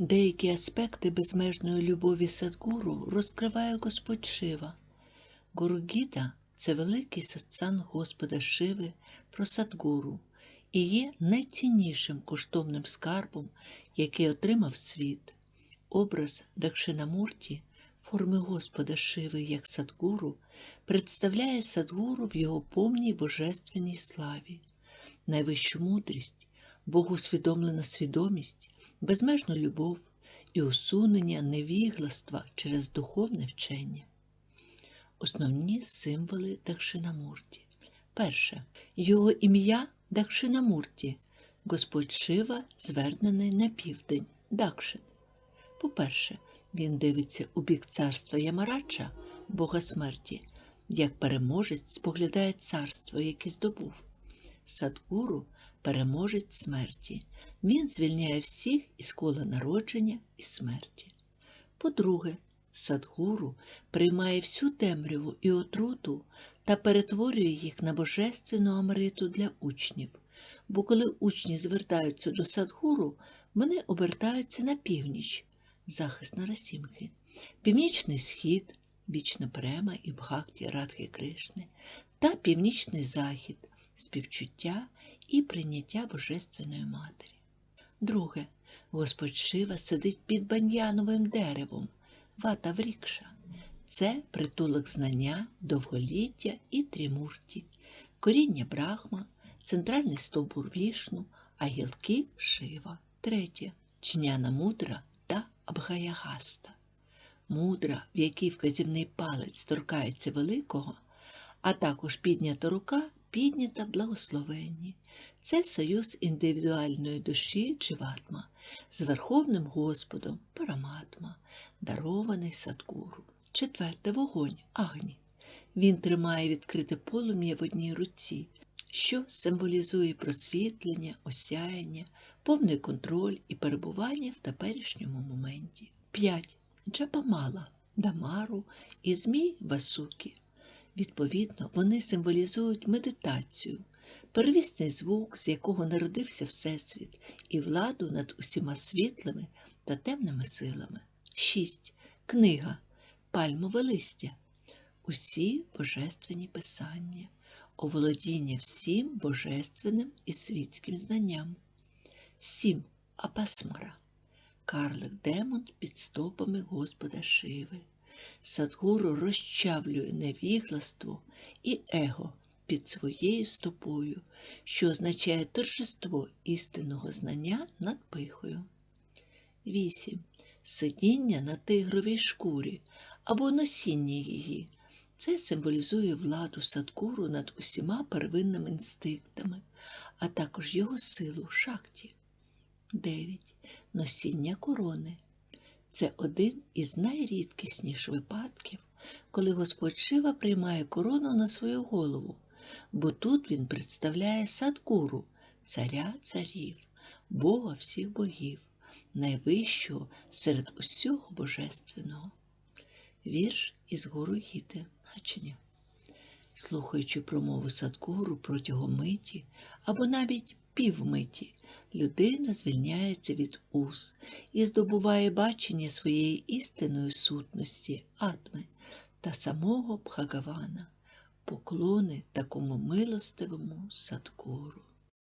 Деякі аспекти безмежної любові Садгуру розкриває Господь Шива. Гуру Гіта – це великий сатсанг Господа Шиви про Садгуру і є найціннішим коштовним скарбом, який отримав світ. Образ Дакшинамурті, форми Господа Шиви як Садгуру, представляє Садгуру в його повній божественній славі, найвищу мудрість, богоусвідомлена свідомість, безмежну любов і усунення невігластва через духовне вчення. Основні символи Дакшинамурті. Перше. Його ім'я Дакшинамурті. Господь Шива звернений на південь Дакшин. По-перше, він дивиться у бік царства Ямарача, Бога смерті, як переможець споглядає царство, яке здобув. Садгуру переможець смерті. Він звільняє всіх із кола народження і смерті. По-друге, Садгуру приймає всю темряву і отруту та перетворює їх на божественну амриту для учнів, бо коли учні звертаються до Садгуру, вони обертаються на північ, захист Нарасімхи, північний схід, вічна према і бхакті Радхи Кришни, та північний захід, співчуття і прийняття Божественної Матері. Друге, Господь Шива сидить під баньяновим деревом, вата врікша. Це притулок знання, довголіття і трімурті, коріння брахма, центральний стовбур вішну, а гілки шива. Третє чняна мудра та абхаягаста. Мудра, в якій вказівний палець торкається великого, а також піднята рука піднята благословенні. Це союз індивідуальної душі Дживатма з Верховним Господом Параматма, дарований Садгуру. Четверте вогонь Агні. Він тримає відкрите полум'я в одній руці, що символізує просвітлення, осяяння, повний контроль і перебування в теперішньому моменті. 5. Джапамала, Дамару і Змій Васукі. Відповідно, вони символізують медитацію, первісний звук, з якого народився Всесвіт, і владу над усіма світлими та темними силами. 6. Книга Пальмове листя. Усі божественні писання, оволодіння всім божественним і світським знанням. 7. Апасмара. Карлик демон під стопами Господа Шиви. Садгуру розчавлює невігластво і его під своєю стопою, що означає торжество істинного знання над пихою. 8. Сидіння на тигровій шкурі або носіння її. Це символізує владу Садгуру над усіма первинними інстинктами, а також його силу шакті. 9. Носіння корони. Це один із найрідкісніших випадків, коли Господь Шива приймає корону на свою голову, бо тут він представляє Садгуру, царя царів, Бога всіх богів, найвищого серед усього божественного. Вірш із Гуру Гіти, Гачення. Слухаючи промову Садгуру протягом миті або навіть півмиті, людина звільняється від уз і здобуває бачення своєї істинної сутності, атми та самого Бхагавана, поклони такому милостивому Садгуру.